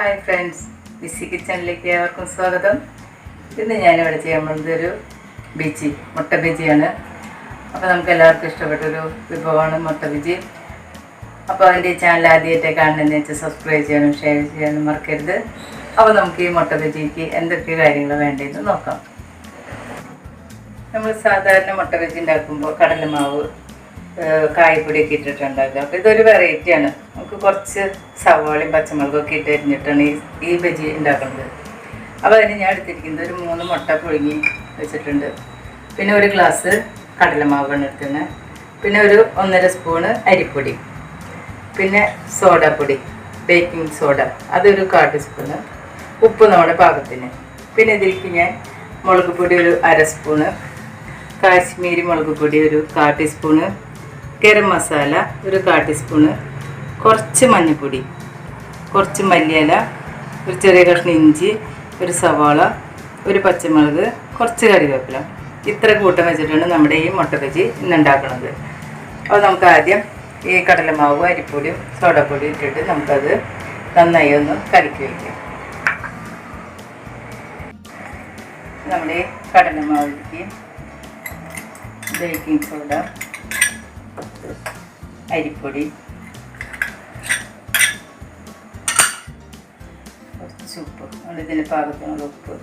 Hi friends മിസ്സി കിച്ചണിലേക്ക് ഏവർക്കും സ്വാഗതം. ഇന്ന് ഞാനിവിടെ ചെയ്യാൻ പോകുന്നത് ഒരു ബിജി മുട്ട ബിജിയാണ്. അപ്പോൾ നമുക്ക് എല്ലാവർക്കും ഇഷ്ടപ്പെട്ടൊരു വിഭവമാണ് മുട്ട ബിജി. അപ്പോൾ അതിന്റെ ചാനൽ ആദ്യമായിട്ട് കാണുന്നതെന്ന് വെച്ചാൽ സബ്സ്ക്രൈബ് ചെയ്യാനും ഷെയർ ചെയ്യാനും മറക്കരുത്. അപ്പോൾ നമുക്ക് ഈ മുട്ട ബിജിക്ക് എന്തൊക്കെ കാര്യങ്ങൾ വേണ്ടതെന്ന് നോക്കാം. നമ്മൾ സാധാരണ മുട്ട ബിജി ഉണ്ടാക്കുമ്പോൾ കടലമാവ് ഏഹ് കായപ്പൊടിയൊക്കെ ഇട്ടിട്ടുണ്ടാക്കുക. അപ്പോൾ ഇതൊരു വെറൈറ്റിയാണ് നമുക്ക് കുറച്ച് സവാളയും പച്ചമുളകും ഒക്കെ ഇട്ട് അരിഞ്ഞിട്ടാണ് ഈ ഈ ബജി ഉണ്ടാക്കുന്നത്. അപ്പോൾ അതിന് ഞാൻ എടുത്തിരിക്കുന്നത് ഒരു മൂന്ന് മുട്ട പുഴുങ്ങി വെച്ചിട്ടുണ്ട്. പിന്നെ ഒരു ഗ്ലാസ് കടലമാവാണ് എടുക്കുന്നത് പിന്നെ ഒരു ഒന്നര സ്പൂണ് അരിപ്പൊടി. പിന്നെ സോഡാപ്പൊടി ബേക്കിംഗ് സോഡ അതൊരു കാട്ട് ടീസ്പൂണ് ഉപ്പ് നമ്മുടെ പാകത്തിന്. പിന്നെ ഇതിലേക്ക് ഞാൻ മുളക് പൊടി ഒരു അര സ്പൂണ് കാശ്മീരി മുളക് പൊടി ഒരു കാ ടീസ്പൂണ് ഗരം മസാല ഒരു കാൽ ടീസ്പൂണ് കുറച്ച് മഞ്ഞൾപ്പൊടി കുറച്ച് മല്ലിയില ഒരു ചെറിയ കഷ്ണം ഇഞ്ചി ഒരു സവാള ഒരു പച്ചമുളക് കുറച്ച് കറിവേപ്പില. ഇത്ര കൂട്ടം വെച്ചിട്ടാണ് നമ്മുടെ ഈ മുട്ട ഇന്നുണ്ടാക്കുന്നത് ഇന്ന് അപ്പോൾ നമുക്ക് ആദ്യം ഈ കടലമാവ് അരിപ്പൊടിയും സോഡപ്പൊടിയും ഇട്ടിട്ട് നമുക്കത് നന്നായി ഒന്ന് കലക്കി വയ്ക്കാം നമ്മുടെ കടലമാവിലേക്ക് ബേക്കിംഗ് സോഡ അരിപ്പൊടി കുറച്ച് ഉപ്പ് ഇതിന് പാകത്തിനുള്ള ഉപ്പ്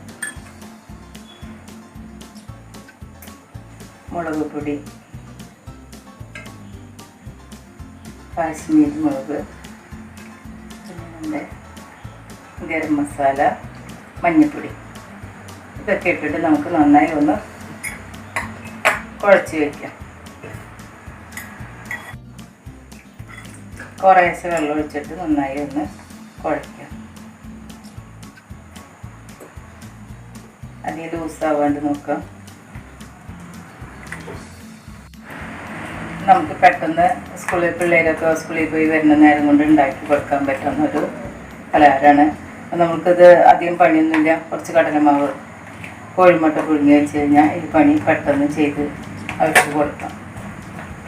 മുളക് പൊടി കാശ്മീരി മുളക് പിന്നെ ഗരം മസാല മഞ്ഞൾപ്പൊടി ഇതൊക്കെ ഇട്ടിട്ട് നമുക്ക് നന്നായി ഒന്ന് കുഴച്ച് വയ്ക്കാം കുറേശ്ശെ വെള്ളം ഒഴിച്ചിട്ട് നന്നായി ഒന്ന് കുഴയ്ക്കാം. അധികം ലൂസാവാണ്ട് നോക്കാം. നമുക്ക് പെട്ടെന്ന് സ്കൂളിൽ പിള്ളേരൊക്കെ സ്കൂളിൽ പോയി വരുന്ന നേരം കൊണ്ട് ഉണ്ടാക്കി കൊടുക്കാൻ പറ്റുന്ന ഒരു പലഹാരമാണ് അപ്പം നമുക്കിത് അധികം പണിയൊന്നുമില്ല. കുറച്ച് കടലമാവ് കോഴിമുട്ട പുഴുങ്ങി വെച്ച് കഴിഞ്ഞാൽ ഈ പണി പെട്ടെന്ന് ചെയ്ത് അവർക്ക് കൊടുക്കാം.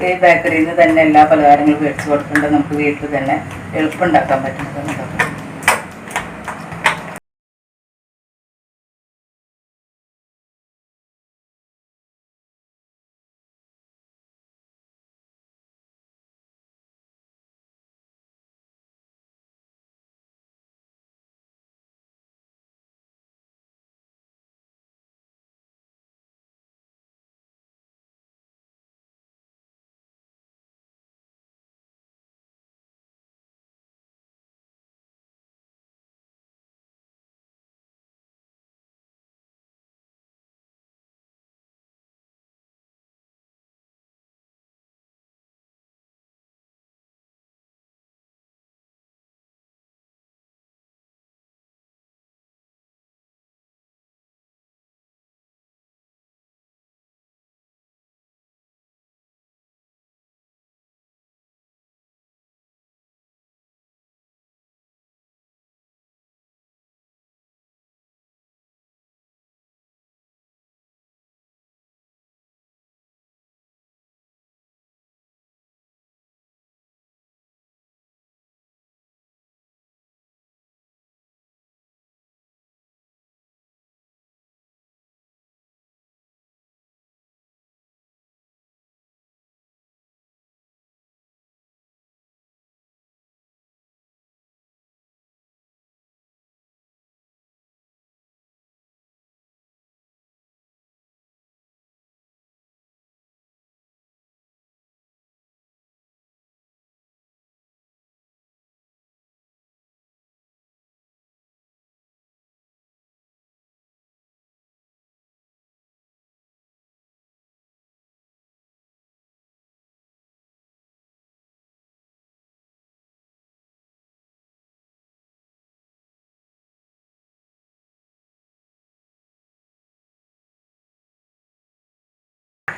ഈ ബേക്കറിയിൽ നിന്ന് തന്നെ എല്ലാ പലഹാരങ്ങളും മേടിച്ച് കൊടുക്കേണ്ടത് നമുക്ക് വീട്ടിൽ തന്നെ എളുപ്പം ഉണ്ടാക്കാൻ പറ്റുന്നതാണ്.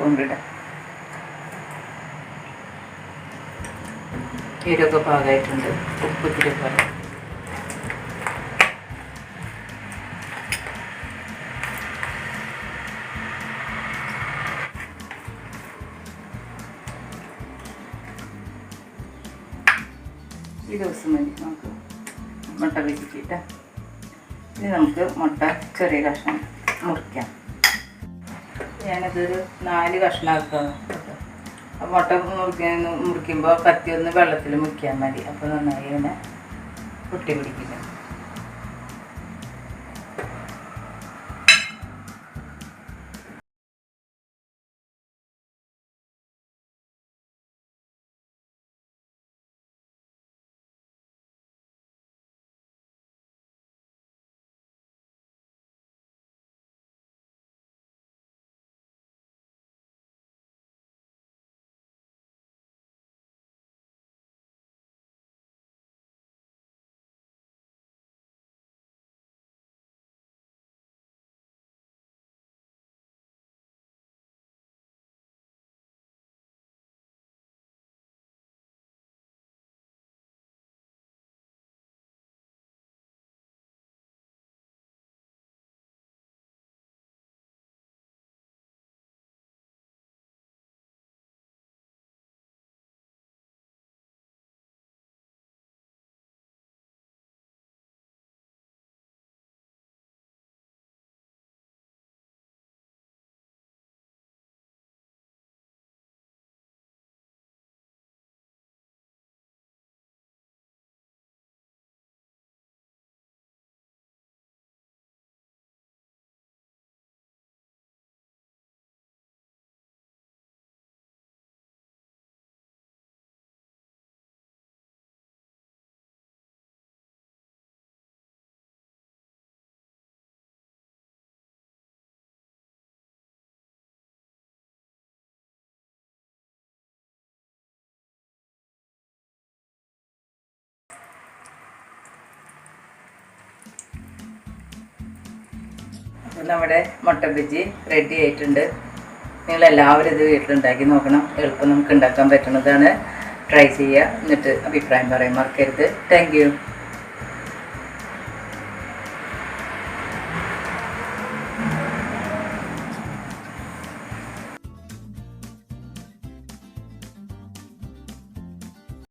കൊണ്ടിടാം ഇരൊക്കെ പാകമായിട്ടുണ്ട് ഉപ്പ് ഇത്തിരി പോലെ. ഈ ദിവസം മതി നമുക്ക് മുട്ട വെച്ചിട്ട് ഇനി നമുക്ക് മുട്ട ചെറിയ കഷ്ണം മുറിക്കാം. ഞാനതൊരു നാല് കഷ്ണമാക്കാം അപ്പോൾ മുട്ട മുറിക്കുമ്പോൾ കത്തി ഒന്ന് വെള്ളത്തിൽ മുക്കിയാൽ മതി. അപ്പോൾ നന്നായി ഇങ്ങനെ പൊട്ടി പിടിക്കില്ല. അപ്പോൾ നമ്മുടെ മുട്ട ബജ്ജി റെഡി ആയിട്ടുണ്ട്. നിങ്ങൾ എല്ലാവരും ഇത് വീട്ടിലുണ്ടാക്കി നോക്കണം. എളുപ്പം നമുക്ക് ഉണ്ടാക്കാൻ പറ്റുന്നതാണ്. ട്രൈ ചെയ്യുക. എന്നിട്ട് അഭിപ്രായം പറയാൻ മറക്കരുത്. താങ്ക്